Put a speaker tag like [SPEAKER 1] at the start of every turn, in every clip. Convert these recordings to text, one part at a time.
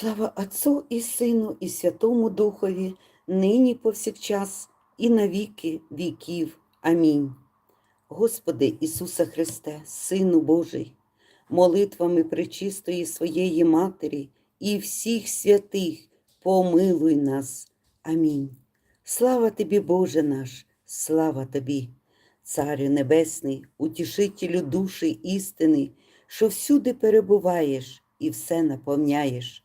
[SPEAKER 1] Слава Отцу і Сину, і Святому Духові, нині повсякчас, і на віки віків. Амінь. Господи Ісуса Христе, Сину Божий, молитвами пречистої своєї Матері і всіх святих, помилуй нас. Амінь. Слава Тобі, Боже наш, слава Тобі, Царю Небесний, утішителю душі істини, що всюди перебуваєш і все наповняєш,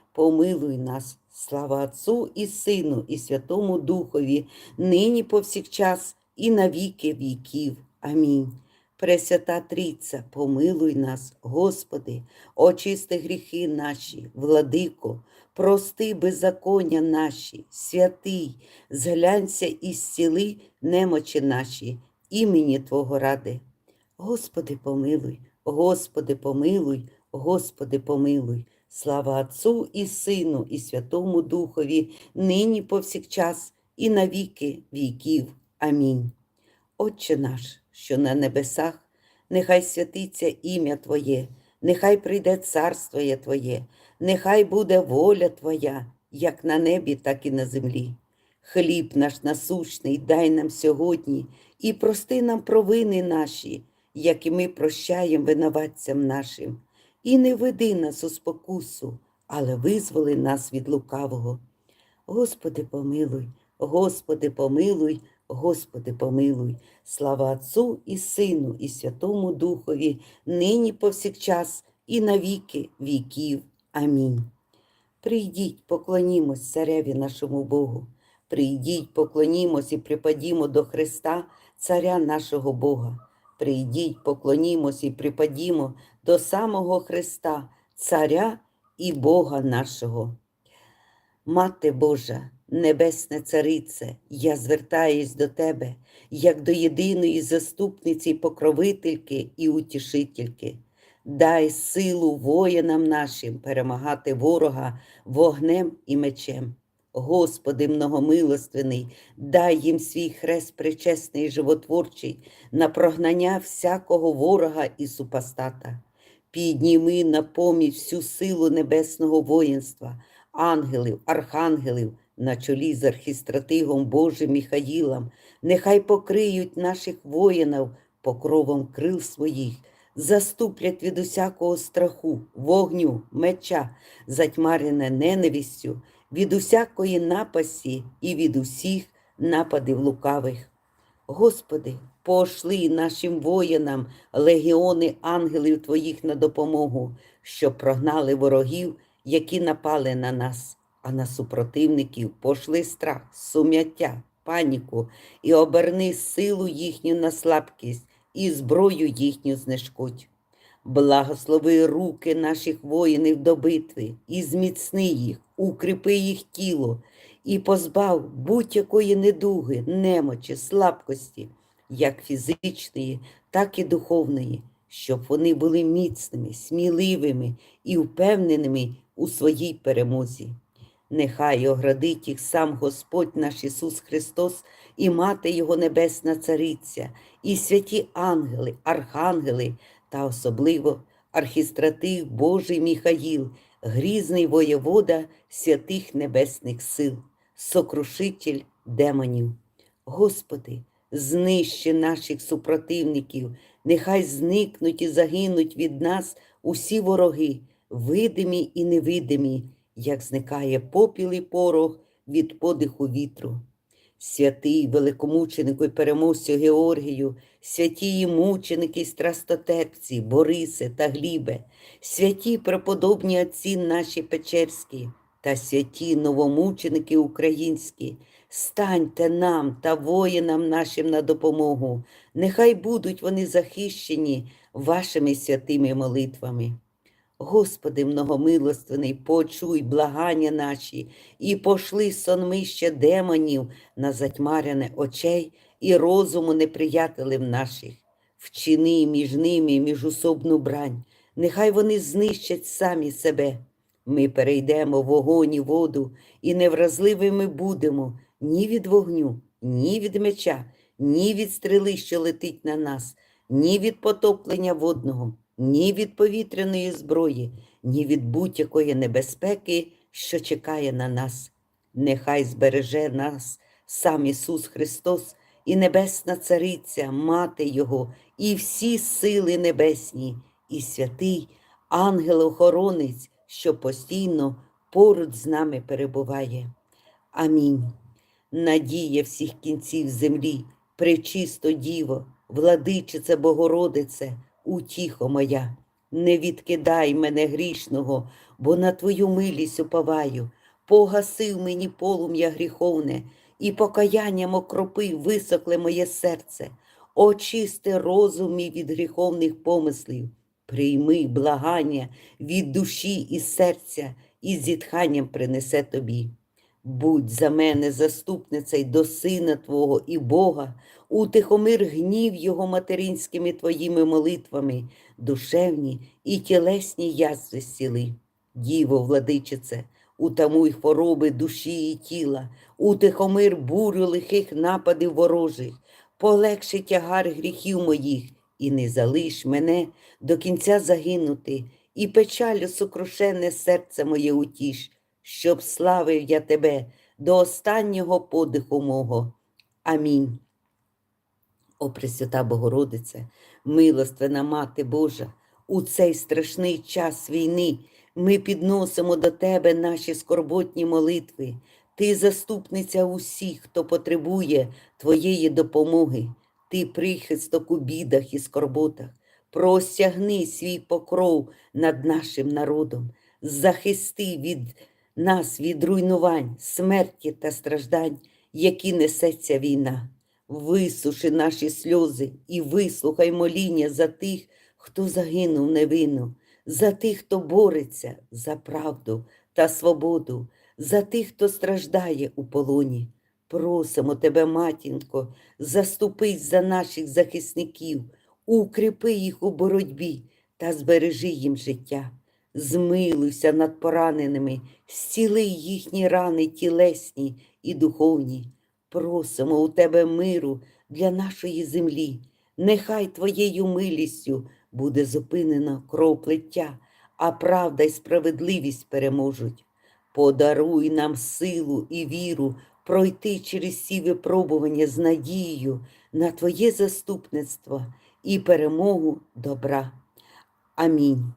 [SPEAKER 1] помилуй нас. Слава Отцу і Сину, і Святому Духові, нині повсякчас, і на віки віків. Амінь. Пресвята Трійця, помилуй нас, Господи, очисти гріхи наші, владико, прости беззаконня наші, святий, зглянься і зціли немочі наші, імені Твого ради. Господи, помилуй, Господи, помилуй, Господи, помилуй. Слава Отцу і Сину, і Святому Духові, нині повсякчас, і на віки віків. Амінь. Отче наш, що на небесах, нехай святиться ім'я Твоє, нехай прийде царство Твоє, нехай буде воля Твоя, як на небі, так і на землі. Хліб наш насущний дай нам сьогодні і прости нам провини наші, як і ми прощаємо винуватцям нашим. І не веди нас у спокусу, але визволи нас від лукавого. Господи, помилуй, Господи, помилуй, Господи, помилуй, слава Отцу і Сину, і Святому Духові, нині повсякчас, і на віки віків. Амінь. Прийдіть, поклонімось цареві нашому Богу. Прийдіть, поклонімось і припадімо до Христа, Царя нашого Бога. Прийдіть, поклонімось і припадімо до самого Христа, Царя і Бога нашого. Мати Божа, Небесне Царице, я звертаюсь до Тебе, як до єдиної заступниці, покровительки і утішительки. Дай силу воїнам нашим перемагати ворога вогнем і мечем. Господи многомилостивний, дай їм свій хрест причесний і животворчий на прогнання всякого ворога і супостата. Підніми на поміч всю силу небесного воїнства, ангелів, архангелів на чолі з архістратигом Божим Міхаїлом, нехай покриють наших воїнів покровом крил своїх, заступлять від усякого страху, вогню, меча, затьмарене ненавистю, від усякої напасті і від усіх нападів лукавих. Господи, пошли нашим воїнам легіони ангелів Твоїх на допомогу, щоб прогнали ворогів, які напали на нас, а на супротивників пошли страх, сум'яття, паніку і оберни силу їхню на слабкість і зброю їхню знешкодь. Благослови руки наших воїнів до битви і зміцни їх, укріпи їх тіло і позбав будь-якої недуги, немочі, слабкості, як фізичної, так і духовної, щоб вони були міцними, сміливими і впевненими у своїй перемозі. Нехай оградить їх сам Господь наш Ісус Христос і Мати Його Небесна Цариця, і святі ангели, архангели та особливо архістратиг Божий Міхаїл, грізний воєвода святих небесних сил, сокрушитель демонів. Господи, знищи наших супротивників, нехай зникнуть і загинуть від нас усі вороги, видимі і невидимі, як зникає попіл і порох від подиху вітру. Святий великомученику і переможцю Георгію, святі мученики, й страстотерпці, Борисе та Глібе, святі преподобні отці наші Печерські та святі новомученики українські, станьте нам та воїнам нашим на допомогу, нехай будуть вони захищені вашими святими молитвами. Господи многомилостивний, почуй благання наші, і пошли сонмище демонів на затьмарене очей і розуму неприятелів наших. Вчини між ними міжусобну брань, нехай вони знищать самі себе. Ми перейдемо вогонь і воду, і невразливими будемо ні від вогню, ні від меча, ні від стріли, що летить на нас, ні від потоплення водного, ні від повітряної зброї, ні від будь-якої небезпеки, що чекає на нас. Нехай збереже нас сам Ісус Христос і Небесна Цариця, Мати Його, і всі сили небесні, і святий ангел-охоронець, що постійно поруч з нами перебуває. Амінь. Надія всіх кінців землі, пречисто Діво, владичице Богородице, утіхо моя, не відкидай мене грішного, бо на Твою милість уповаю, погасив мені полум'я гріховне, і покаянням окропив високле моє серце, очисти розум мій від гріховних помислів, прийми благання від душі і серця, і зітханням принесе тобі. Будь за мене заступницею до Сина Твого і Бога, утихомир гнів Його материнськими Твоїми молитвами, душевні і тілесні язви зціли. Діво, владичице, утамуй хвороби душі і тіла, утихомир бурю лихих нападів ворожих, полегши тягар гріхів моїх, і не залиш мене до кінця загинути, і печалю сокрушене серце моє утіш щоб славив я тебе до останнього подиху мого. Амінь. О Пресвята Богородице, милостивна Мати Божа, у цей страшний час війни ми підносимо до Тебе наші скорботні молитви. Ти заступниця усіх, хто потребує Твоєї допомоги, Ти прихисток у бідах і скорботах. Простягни свій покров над нашим народом, захисти від нас від руйнувань, смерті та страждань, які несеться війна. Висуши наші сльози і вислухай моління за тих, хто загинув невинно, за тих, хто бореться за правду та свободу, за тих, хто страждає у полоні. Просимо тебе, матінко, заступись за наших захисників, укріпи їх у боротьбі та збережи їм життя. Змилуйся над пораненими, зціли їхні рани тілесні і духовні. Просимо у тебе миру для нашої землі. Нехай твоєю милістю буде зупинено кровоплиття, а правда й справедливість переможуть. Подаруй нам силу і віру пройти через ці випробування з надією на Твоє заступництво і перемогу добра. Амінь.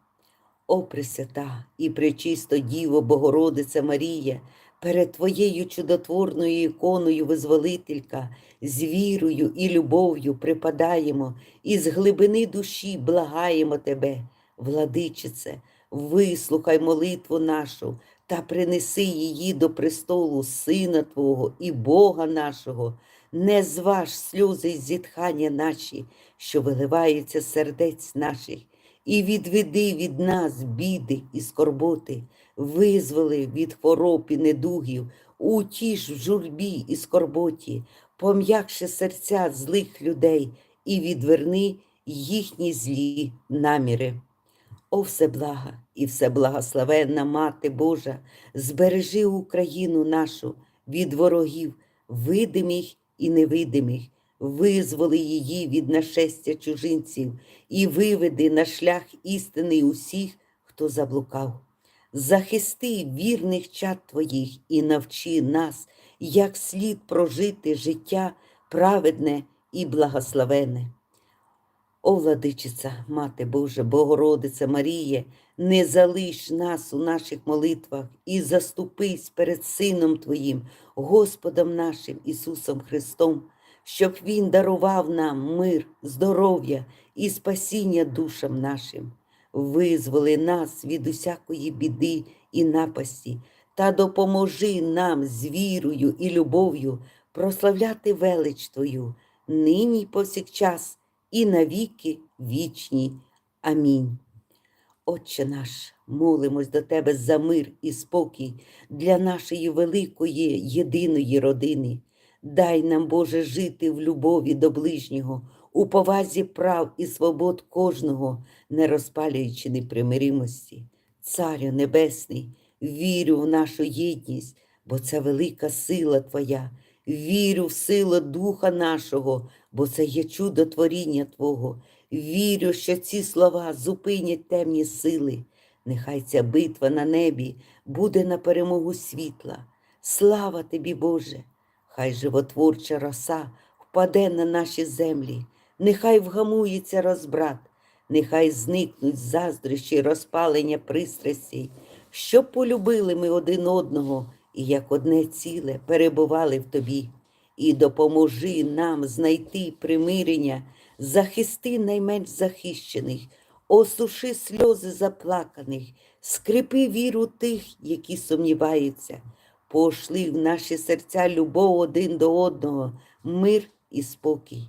[SPEAKER 1] О Пресвята і пречисто Діво Богородице Марія, перед Твоєю чудотворною іконою Визволителька, з вірою і любов'ю припадаємо і з глибини душі благаємо Тебе, владичице, вислухай молитву нашу та принеси її до престолу Сина Твого і Бога нашого, не зваж сльози й зітхання наші, що виливаються сердець наших і відведи від нас біди і скорботи, визволи від хвороб і недугів, утіш в журбі і скорботі, пом'якши серця злих людей і відверни їхні злі наміри. О, всеблага і всеблагословенна Мати Божа, збережи Україну нашу від ворогів, видимих і невидимих, визволи її від нашестя чужинців і виведи на шлях істини усіх, хто заблукав. Захисти вірних чад твоїх і навчи нас, як слід прожити життя праведне і благословене. О, владичиця, Мати Божа, Богородиця Маріє, не залиш нас у наших молитвах і заступись перед Сином Твоїм, Господом нашим Ісусом Христом, щоб Він дарував нам мир, здоров'я і спасіння душам нашим. Визволи нас від усякої біди і напасті та допоможи нам з вірою і любов'ю прославляти велич Твою, нині й повсякчас, і навіки вічні. Амінь. Отче наш, молимось до Тебе за мир і спокій для нашої великої єдиної родини. Дай нам, Боже, жити в любові до ближнього, у повазі прав і свобод кожного, не розпалюючи непримиримості. Царю Небесний, вірю в нашу єдність, бо це велика сила Твоя. Вірю в силу Духа нашого, бо це є чудо творіння Твого. Вірю, що ці слова зупинять темні сили. Нехай ця битва на небі буде на перемогу світла. Слава тобі, Боже! Хай животворча роса впаде на наші землі, нехай вгамується розбрат, нехай зникнуть заздрощі розпалення пристрастей, щоб полюбили ми один одного і як одне ціле перебували в тобі. І допоможи нам знайти примирення, захисти найменш захищених, осуши сльози заплаканих, скрипи віру тих, які сумніваються, пошли в наші серця любов один до одного, мир і спокій.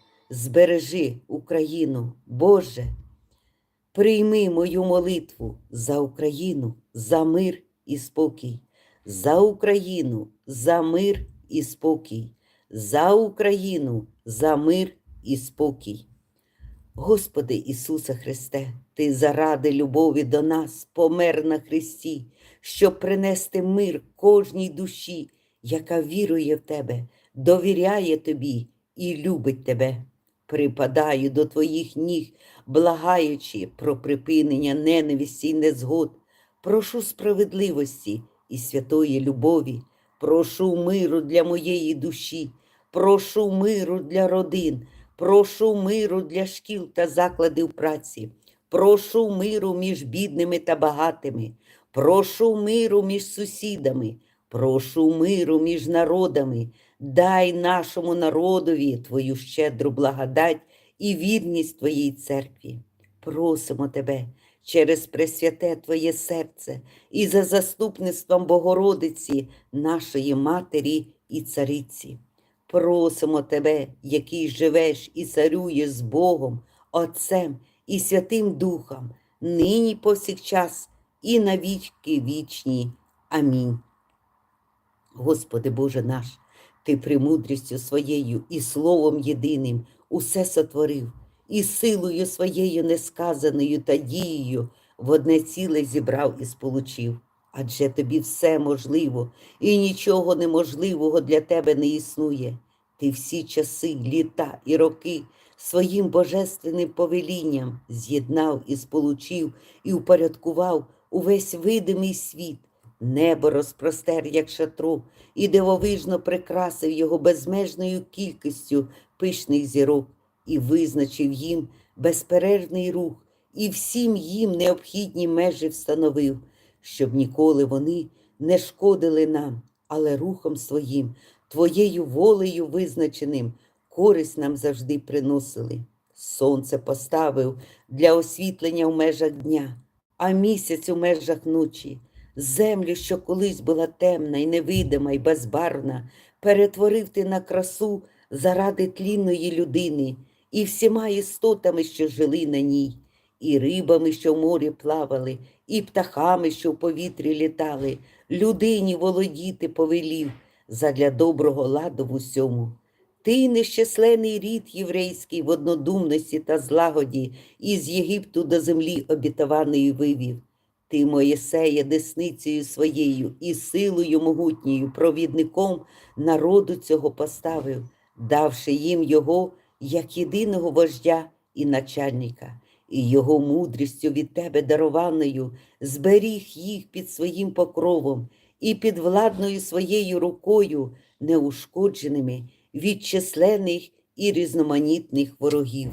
[SPEAKER 1] збережи Україну, Боже, прийми мою молитву за Україну, за мир і спокій, за Україну, за мир і спокій, за Україну, за мир і спокій. Господи Ісусе Христе, Ти заради любові до нас помер на Христі, щоб принести мир кожній душі, яка вірує в Тебе, довіряє Тобі і любить Тебе. Припадаю до Твоїх ніг, благаючи про припинення ненависті й незгод, прошу справедливості і святої любові, прошу миру для моєї душі, прошу миру для родин. Прошу миру для шкіл та закладів праці. Прошу миру між бідними та багатими. Прошу миру між сусідами. Прошу миру між народами. Дай нашому народові Твою щедру благодать і вірність Твоїй церкві. Просимо Тебе через пресвяте Твоє серце і за заступництвом Богородиці, нашої Матері і Цариці. Просимо Тебе, який живеш і царюєш з Богом, Отцем і Святим Духом, нині повсякчас і на вічки вічні. Амінь. Господи Боже наш, Ти премудрістю своєю і Словом єдиним усе сотворив, і силою своєю несказаною та дією в одне ціле зібрав і сполучив. Адже тобі все можливо, і нічого неможливого для тебе не існує. Ти всі часи, літа і роки своїм божественним повелінням з'єднав і сполучив, і упорядкував увесь видимий світ. Небо розпростер, як шатро, і дивовижно прикрасив його безмежною кількістю пишних зірок, і визначив їм безперервний рух, і всім їм необхідні межі встановив щоб ніколи вони не шкодили нам, але рухом своїм, твоєю волею визначеним, користь нам завжди приносили. Сонце поставив для освітлення в межах дня, а місяць у межах ночі. Землю, що колись була темна і невидима і безбарвна, перетворив ти на красу заради тлінної людини і всіма істотами, що жили на ній і рибами, що в морі плавали, і птахами, що в повітрі літали, людині володіти повелів задля доброго ладу в усьому. Ти нещаслений рід єврейський в однодумності та злагоді із Єгипту до землі обітованої вивів. Ти, Моєсея, десницею своєю і силою могутньою, провідником народу цього поставив, давши їм його як єдиного вождя і начальника і його мудрістю від тебе дарованою зберіг їх під своїм покровом і під владною своєю рукою, неушкодженими від численних і різноманітних ворогів.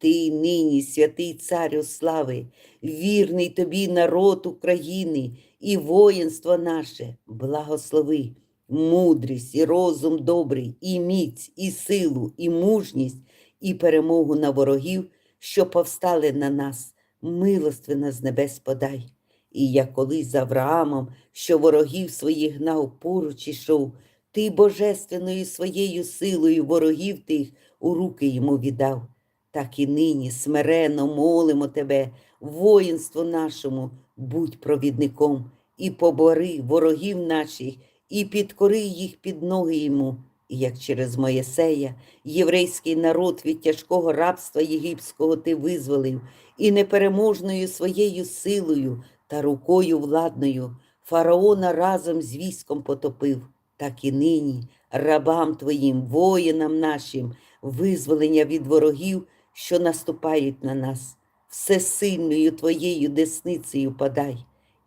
[SPEAKER 1] Ти нині, святий царю слави, вірний тобі народ України і воїнство наше, благослови, мудрість і розум добрий, і міць, і силу, і мужність, і перемогу на ворогів, що повстали на нас, милостивна з небес подай. І як колись з Авраамом, що ворогів своїх гнав поруч ішов, ти божественною своєю силою ворогів тих у руки йому віддав. Так і нині смиренно молимо тебе, воїнству нашому, будь провідником, і побори ворогів наших, і підкори їх під ноги йому. І як через Моєсея, єврейський народ від тяжкого рабства єгипського ти визволив, і непереможною своєю силою та рукою владною фараона разом з військом потопив, так і нині рабам твоїм, воїнам нашим, визволення від ворогів, що наступають на нас, всесильною твоєю десницею подай.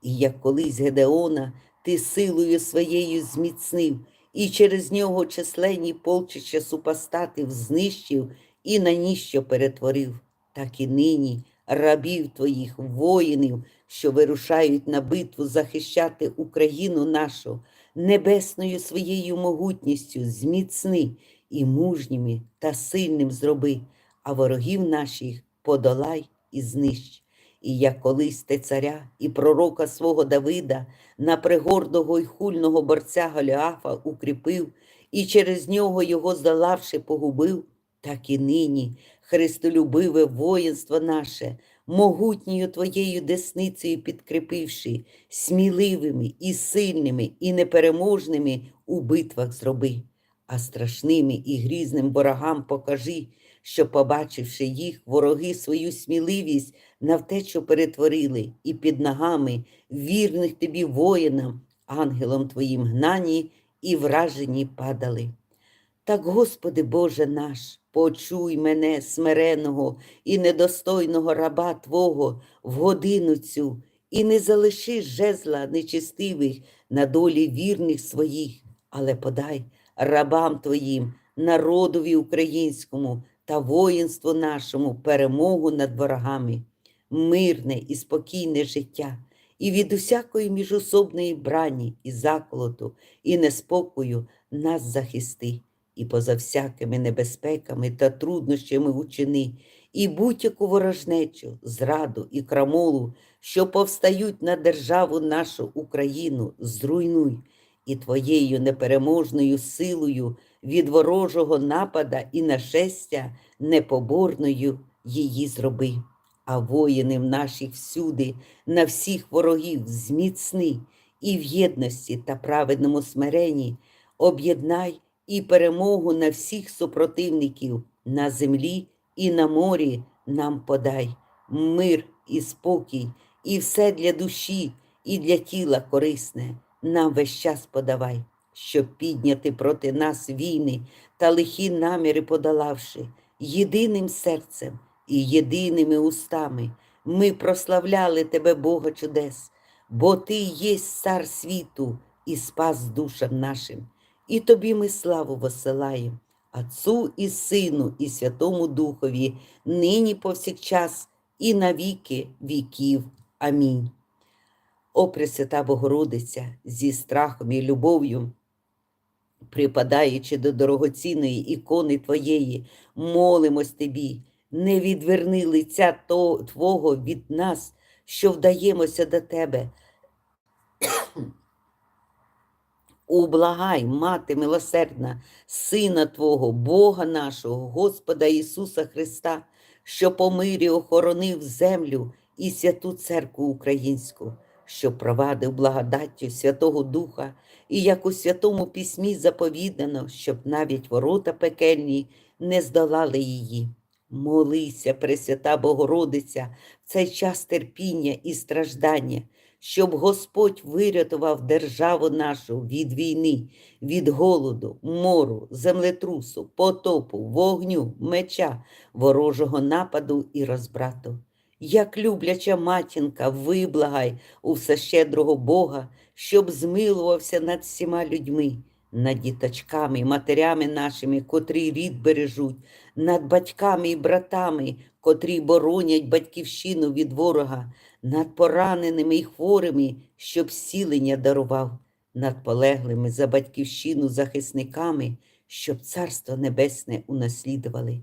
[SPEAKER 1] І як колись Гедеона ти силою своєю зміцнив, і через нього численні полчища супостатів знищив і на ніщо перетворив, так і нині рабів твоїх, воїнів, що вирушають на битву захищати Україну нашу, небесною своєю могутністю зміцни і мужніми та сильним зроби, а ворогів наших подолай і знищ. І як колись ти царя і пророка свого Давида на пригордого й хульного борця Голіафа укріпив, і через нього його здолавши погубив, так і нині, Христолюбиве воїнство наше, могутньою твоєю десницею підкріпивши, сміливими і сильними, і непереможними у битвах зроби, а страшними і грізним ворогам покажи, що, побачивши їх, вороги свою сміливість на втечу перетворили, і під ногами вірних тобі воїнам, ангелом твоїм гнані і вражені падали. Так, Господи Боже наш, почуй мене, смиреного і недостойного раба Твого в годину цю, і не залиши жезла нечистивих на долі вірних своїх, але подай рабам Твоїм, народові українському та воїнству нашому перемогу над ворогами, мирне і спокійне життя, і від усякої міжособної брані і заколоту, і неспокою нас захисти і поза всякими небезпеками та труднощами учини, і будь-яку ворожнечу, зраду і крамолу, що повстають на державу нашу Україну, зруйнуй, і твоєю непереможною силою від ворожого напада і нашестя непоборною її зроби. А воїнів наших всюди, на всіх ворогів зміцни і в єдності та праведному смиренні. Об'єднай і перемогу на всіх супротивників на землі і на морі нам подай, мир і спокій, і все для душі, і для тіла корисне, нам весь час подавай, щоб підняти проти нас війни та лихі наміри подолавши, єдиним серцем і єдиними устами ми прославляли Тебе, Бога чудес, бо Ти єсть цар світу і спас душам нашим. І тобі ми славу посилаємо, Отцу і Сину, і Святому Духові, нині повсякчас, і на віки віків. Амінь. О Пресвята Богородиця, зі страхом і любов'ю, припадаючи до дорогоцінної ікони Твоєї, молимось Тобі, не відверни лиця Твого від нас, що вдаємося до Тебе. Ублагай, Мати милосердна, Сина Твого, Бога нашого, Господа Ісуса Христа, що по мирі охоронив землю і святу церкву українську, що провадив благодаттю Святого Духа, і як у святому письмі заповідано, щоб навіть ворота пекельні не здолали її. Молися, Пресвята Богородиця, в цей час терпіння і страждання, щоб Господь вирятував державу нашу від війни, від голоду, мору, землетрусу, потопу, вогню, меча, ворожого нападу і розбрату. Як любляча матінка, виблагай у всещедрого Бога, щоб змилувався над всіма людьми, над діточками матерями нашими, котрі рід бережуть, над батьками і братами, котрі боронять батьківщину від ворога, над пораненими і хворими, щоб зцілення дарував, над полеглими за батьківщину захисниками, щоб царство небесне унаслідували.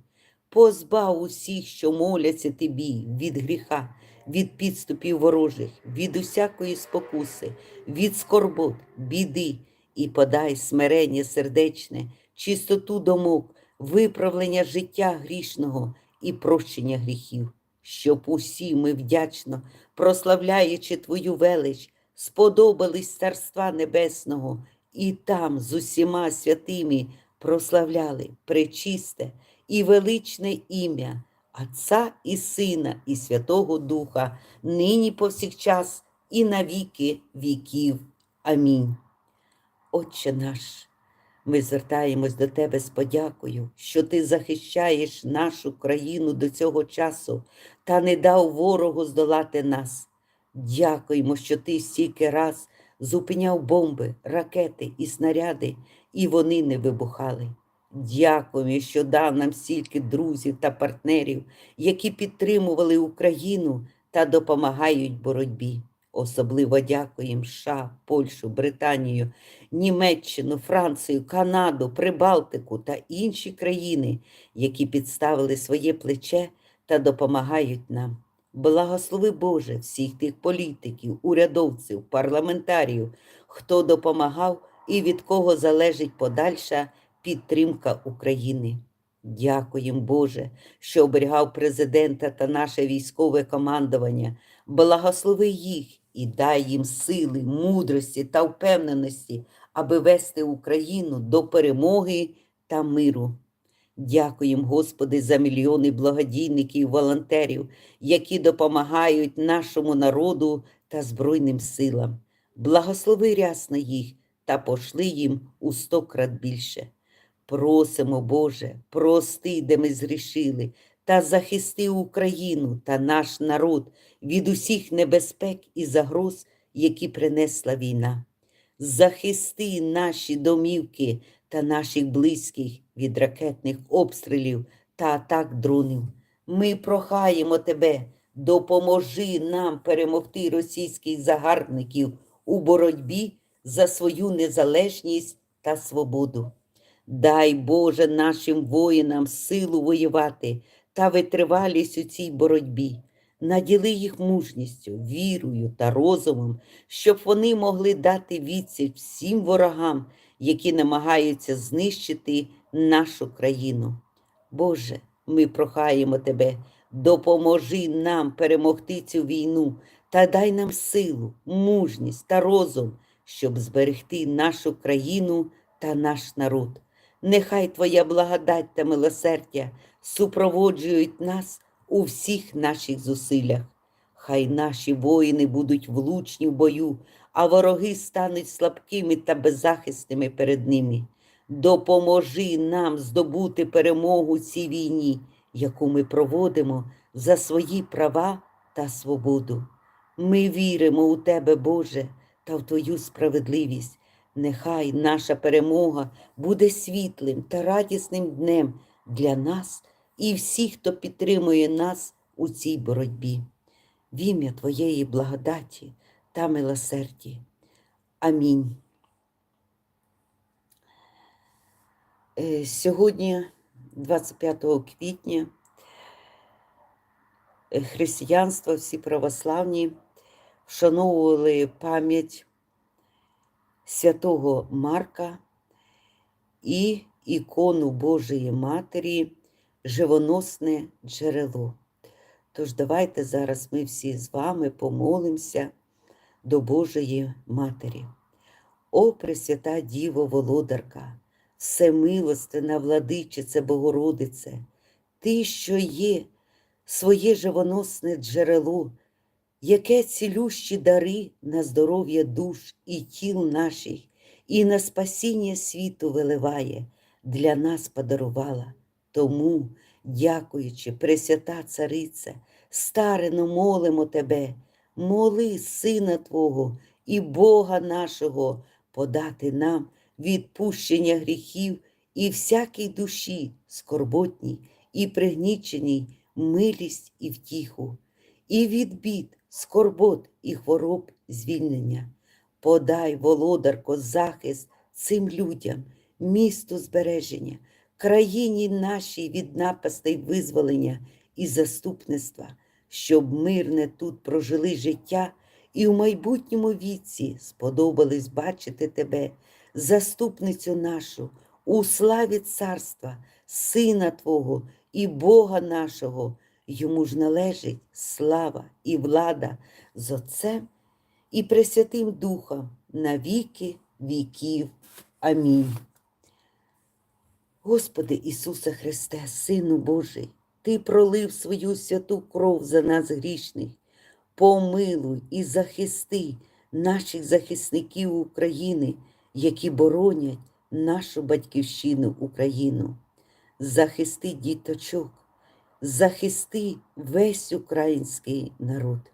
[SPEAKER 1] Позбав усіх, що моляться тобі від гріха, від підступів ворожих, від усякої спокуси, від скорбот, біди, і подай смирення сердечне, чистоту думок, виправлення життя грішного і прощення гріхів, щоб усі ми вдячно, прославляючи Твою велич, сподобались Царства Небесного, і там з усіма святими прославляли пречисте і величне ім'я Отця і Сина, і Святого Духа, нині повсякчас і на віки віків. Амінь. Отче наш, ми звертаємось до Тебе з подякою, що Ти захищаєш нашу країну до цього часу та не дав ворогу здолати нас. Дякуємо, що Ти стільки раз зупиняв бомби, ракети і снаряди, і вони не вибухали. Дякуємо, що дав нам стільки друзів та партнерів, які підтримували Україну та допомагають боротьбі. Особливо дякуємо США, Польщу, Британію, Німеччину, Францію, Канаду, Прибалтику та інші країни, які підставили своє плече та допомагають нам. Благослови Боже всіх тих політиків, урядовців, парламентарів, хто допомагав і від кого залежить подальша підтримка України. Дякуємо, Боже, що оберігав президента та наше військове командування. Благослови їх і дай їм сили, мудрості та впевненості, аби вести Україну до перемоги та миру. Дякуємо, Господи, за мільйони благодійників, і волонтерів, які допомагають нашому народу та Збройним силам. Благослови рясно їх та пошли їм у сто крат більше. Просимо, Боже, прости, де ми зрішили, та захисти Україну та наш народ від усіх небезпек і загроз, які принесла війна. Захисти наші домівки та наших близьких від ракетних обстрілів та атак дронів. Ми прохаємо Тебе, допоможи нам перемогти російських загарбників у боротьбі за свою незалежність та свободу. Дай Боже нашим воїнам силу воювати та витривалість у цій боротьбі. Наділи їх мужністю, вірою та розумом, щоб вони могли дати відсіч всім ворогам, які намагаються знищити нашу країну. Боже, ми прохаємо Тебе, допоможи нам перемогти цю війну та дай нам силу, мужність та розум, щоб зберегти нашу країну та наш народ. Нехай Твоя благодать та милосердя супроводжують нас у всіх наших зусиллях. Хай наші воїни будуть влучні в бою, а вороги стануть слабкими та беззахисними перед ними. Допоможи нам здобути перемогу цій війні, яку ми проводимо за свої права та свободу. Ми віримо у Тебе, Боже, та в Твою справедливість. Нехай наша перемога буде світлим та радісним днем для нас і всіх, хто підтримує нас у цій боротьбі. В ім'я Твоєї благодаті та милосерді. Амінь. Е, Сьогодні, 25 квітня, е, християнство, всі православні вшановували пам'ять святого Марка і ікону Божої Матері, живоносне джерело. Тож давайте зараз ми всі з вами помолимося до Божої Матері. О Пресвята Діво Володарка, всемилостина владичице Богородице, Ти, що є своє живоносне джерело, яке цілющі дари на здоров'я душ і тіл наших, і на спасіння світу виливає, для нас подарувала. Тому, дякуючи, Пресвята Царице, старено молимо Тебе, моли Сина Твого і Бога нашого подати нам відпущення гріхів і всякій душі скорботній і пригніченій милість і втіху, і від бід, скорбот і хвороб звільнення. Подай, володарко, захист цим людям, місту збереження, країні нашій від напастей визволення і заступництва, щоб мирне тут прожили життя і в майбутньому віці сподобались бачити тебе, заступницю нашу, у славі царства, Сина Твого і Бога нашого. Йому ж належить слава і влада з Отцем і Пресвятим Духом на віки віків. Амінь. Господи Ісусе Христе, Сину Божий, Ти пролив свою святу кров за нас грішних. Помилуй і захисти наших захисників України, які боронять нашу батьківщину Україну. Захисти діточок, захисти весь український народ,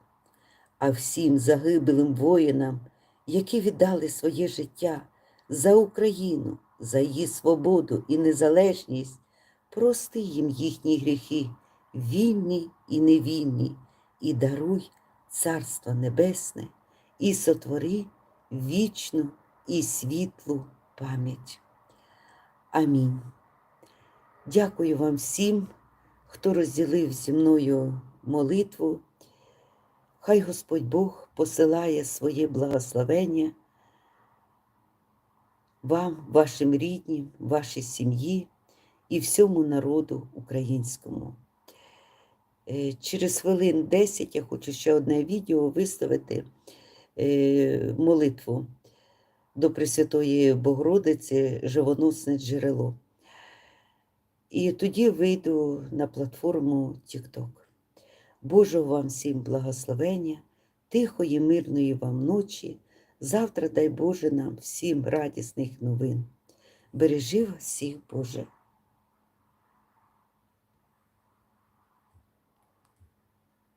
[SPEAKER 1] а всім загиблим воїнам, які віддали своє життя за Україну, за її свободу і незалежність, прости їм їхні гріхи, вільні і невільні, і даруй Царство Небесне і сотвори вічну і світлу пам'ять. Амінь. Дякую вам всім, хто розділив зі мною молитву. Хай Господь Бог посилає своє благословення вам, вашим ріднім, вашій сім'ї і всьому народу українському. Е, Через хвилин 10 я хочу ще одне відео виставити е, молитву до Пресвятої Богородиці Живоносне джерело. І тоді вийду на платформу TikTok. Божого вам всім благословення, тихої, мирної вам ночі. Завтра, дай Боже, нам всім радісних новин. Бережи вас всіх, Боже.